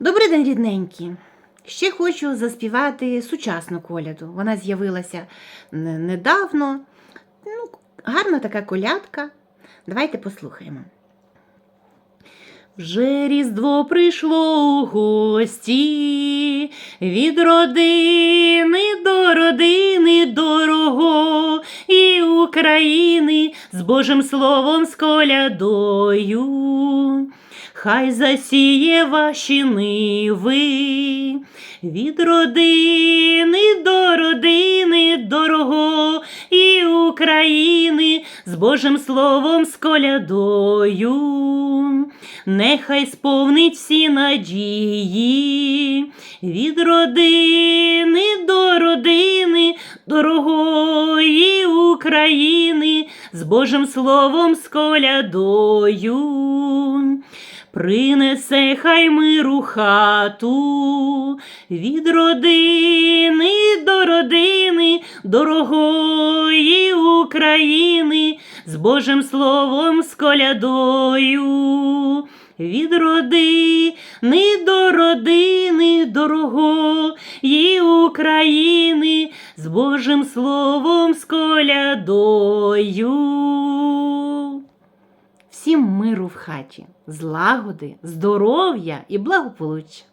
Добрий день, рідненькі! Ще хочу заспівати сучасну коляду. Вона з'явилася недавно. Ну, гарна така колядка. Давайте послухаємо. Вже Різдво прийшло у гості, від родини до родини України з Божим словом з колядою. Хай засіє ваші ниви, від родини до родини дорого, і України з Божим словом з колядою. Нехай сповнить всі надії, від родини до родини дорогої України з Божим словом з колядою. Принесе хай миру хату від родини до родини дорогої України з Божим словом з колядою. Від родини до родини дорогої України з Божим словом з колядою. Всім миру в хаті, злагоди, здоров'я і благополуччя.